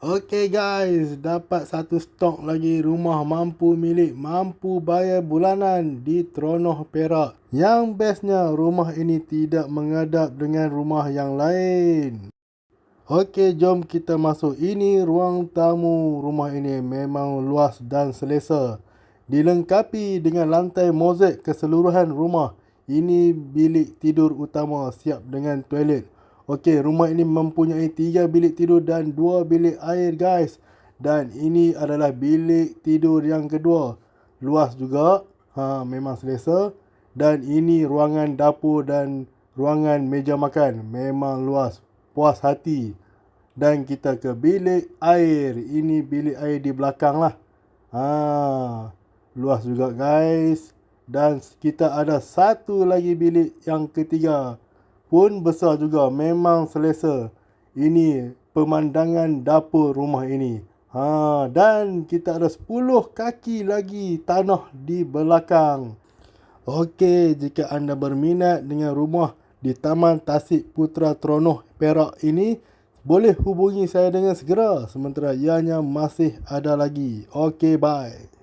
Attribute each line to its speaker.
Speaker 1: Okay guys, dapat satu stok lagi rumah mampu milik mampu bayar bulanan di Tronoh Perak. Yang bestnya rumah ini tidak mengadap dengan rumah yang lain. Okey, jom kita masuk. Ini ruang tamu. Rumah ini memang luas dan selesa. Dilengkapi dengan lantai mozaik keseluruhan rumah. Ini bilik tidur utama siap dengan toilet. Okey, rumah ini mempunyai tiga bilik tidur dan dua bilik air guys. Dan ini adalah bilik tidur yang kedua. Luas juga. Ha, memang selesa. Dan ini ruangan dapur dan ruangan meja makan. Memang luas. Puas hati. Dan kita ke bilik air. Ini bilik air di belakang lah. Ha, luas juga guys. Dan kita ada satu lagi bilik yang ketiga pun besar juga. Memang selesa. Ini pemandangan dapur rumah ini. Ha, dan kita ada 10 kaki lagi tanah di belakang. Okey, jika anda berminat dengan rumah di Taman Tasik Putra Tronoh Perak ini, boleh hubungi saya dengan segera sementara ianya masih ada lagi. Okey, bye.